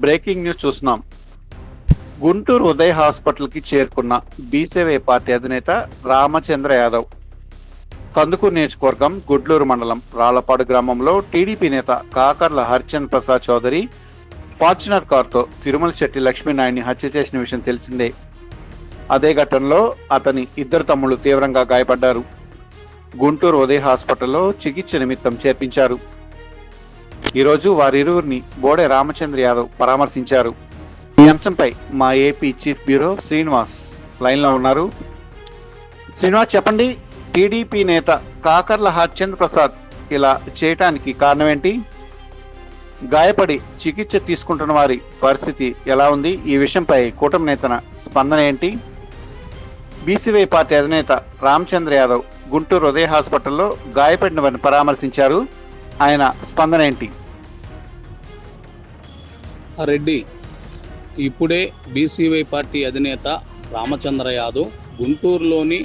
Breaking news చూస్తున్నాం. గుంటూరు ఉదయ్ హాస్పిటల్కి చేరుకున్న బీసీవై పార్టీ అధినేత రామచంద్ర యాదవ్. కందుకూరు నియోజకవర్గం గుడ్లూరు మండలం రాళ్ళపాడు గ్రామంలో టీడీపీ నేత కాకర్ల హరిచంద్ ప్రసాద్ చౌదరి ఫార్చునర్ కారుతో తిరుమల శెట్టి లక్ష్మీనాయుడిని హత్య చేసిన విషయం తెలిసిందే. అదే ఘటనలో అతని ఇద్దరు తమ్ముళ్ళు తీవ్రంగా గాయపడ్డారు. గుంటూరు ఉదయ్ హాస్పిటల్లో చికిత్స నిమిత్తం చేర్పించారు. ఈరోజు వారిరువురిని బోడే రామచంద్ర యాదవ్ పరామర్శించారు. ఈ అంశంపై మా ఏపీ చీఫ్ బ్యూరో శ్రీనివాస్ లైన్లో ఉన్నారు. శ్రీనివాస్ చెప్పండి టీడీపీ నేత కాకర్ల హర్చంద్ ప్రసాద్ ఇలా చేయటానికి కారణం ఏంటి గాయపడి చికిత్స తీసుకుంటున్న వారి పరిస్థితి ఎలా ఉంది? ఈ విషయంపై కూటమి నేతన స్పందన ఏంటి? బీసీవై పార్టీ అధినేత రామచంద్ర యాదవ్ గుంటూరు హృదయ హాస్పిటల్లో గాయపడిన వారిని పరామర్శించారు. ఆయన స్పందన ఏంటి? రెడ్డి ఇప్పుడే బీసీవై పార్టీ అధినేత రామచంద్ర యాదవ్ గుంటూరులోని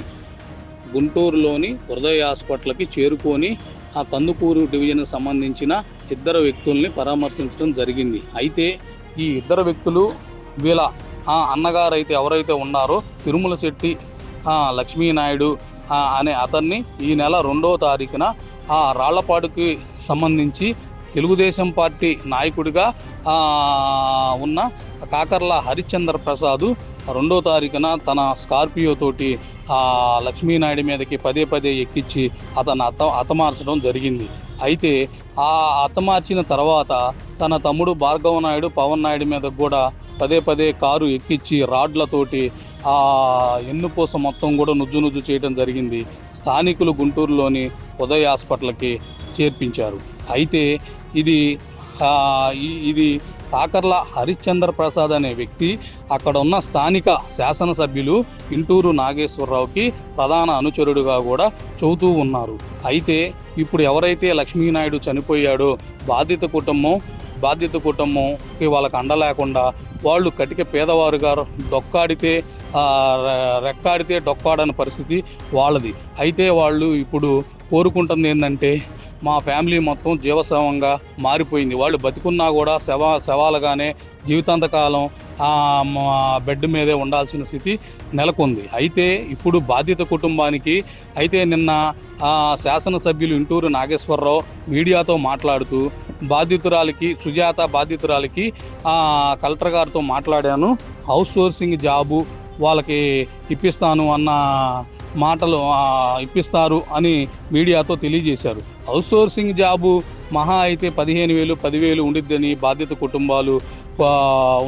గుంటూరులోని హృదయ హాస్పిటల్కి చేరుకొని ఆ కందుకూరు డివిజన్కి సంబంధించిన ఇద్దరు వ్యక్తుల్ని పరామర్శించడం జరిగింది. అయితే ఈ ఇద్దరు వ్యక్తులు వీళ్ళ ఆ అన్నగారు అయితే ఎవరైతే ఉన్నారో తిరుమల శెట్టి లక్ష్మీనాయుడు అనే అతన్ని ఈ నెల రెండవ తారీఖున ఆ రాళ్ళపాడుకి సంబంధించి తెలుగుదేశం పార్టీ నాయకుడిగా ఉన్న కాకర్ల హరిశ్చంద్ర ప్రసాద్ రెండో తారీఖున తన స్కార్పియోతోటి లక్ష్మీనాయుడు ఆ మీదకి పదే పదే ఎక్కించి అతను అత అతమార్చడం జరిగింది. అయితే ఆ అతమార్చిన తర్వాత తన తమ్ముడు భార్గవ నాయుడు పవన్ నాయుడు మీద కూడా పదే పదే కారు ఎక్కించి రాడ్లతోటి ఆ ఎన్నుపూస మొత్తం కూడా నుజ్జు నుజ్జు చేయడం జరిగింది. స్థానికులు గుంటూరులోని ఉదయ హాస్పిటల్కి చేర్పించారు. అయితే ఇది ఇది కాకర్ల హరిశ్చంద్ర ప్రసాద్ అనే వ్యక్తి అక్కడ ఉన్న స్థానిక శాసనసభ్యులు ఇంటూరు నాగేశ్వరరావుకి ప్రధాన అనుచరుడుగా కూడా చెబుతూ ఉన్నారు. అయితే ఇప్పుడు ఎవరైతే లక్ష్మీనాయుడు చనిపోయాడో బాధిత కుటుంబం బాధిత కుటుంబంకి వాళ్ళకి అండలేకుండా వాళ్ళు కటిక పేదవారుగా డొక్కాడితే రెక్కాడితే డొక్కాడని పరిస్థితి వాళ్ళది. అయితే వాళ్ళు ఇప్పుడు కోరుకుంటుంది ఏంటంటే మా ఫ్యామిలీ మొత్తం జీవశవంగా మారిపోయింది. వాళ్ళు బతికున్నా కూడా శవ శవాలుగానే జీవితాంతకాలం బెడ్ మీదే ఉండాల్సిన స్థితి నెలకొంది. అయితే ఇప్పుడు బాధిత కుటుంబానికి అయితే నిన్న శాసనసభ్యులు ఇంటూరు నాగేశ్వరరావు మీడియాతో మాట్లాడుతూ బాధితురాలికి సుజాత బాధితురాలికి కలెక్టర్ గారితో మాట్లాడాను. హౌస్ సోర్సింగ్ జాబు వాళ్ళకి ఇప్పిస్తాను అన్న మాటలు ఇప్పిస్తారు అని మీడియాతో తెలియజేశారు. అవుట్సోర్సింగ్ జాబు మహా అయితే పదిహేను వేలు పదివేలు ఉండిద్దని బాధిత కుటుంబాలు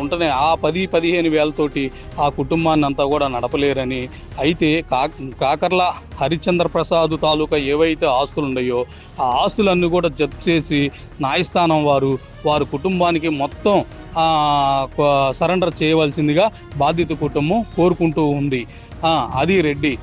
ఉంటనే ఆ పది పదిహేను వేలతోటి ఆ కుటుంబాన్ని అంతా కూడా నడపలేరని. అయితే కా కాకర్ల హరిచంద్ర ప్రసాద్ తాలూకా ఏవైతే ఆస్తులు ఉన్నాయో ఆ ఆస్తులన్నీ కూడా జప్తు చేసి న్యాయస్థానం వారు వారి కుటుంబానికి మొత్తం సరెండర్ చేయవలసిందిగా బాధిత కుటుంబం కోరుకుంటూ ఉంది. అది రెడ్డి.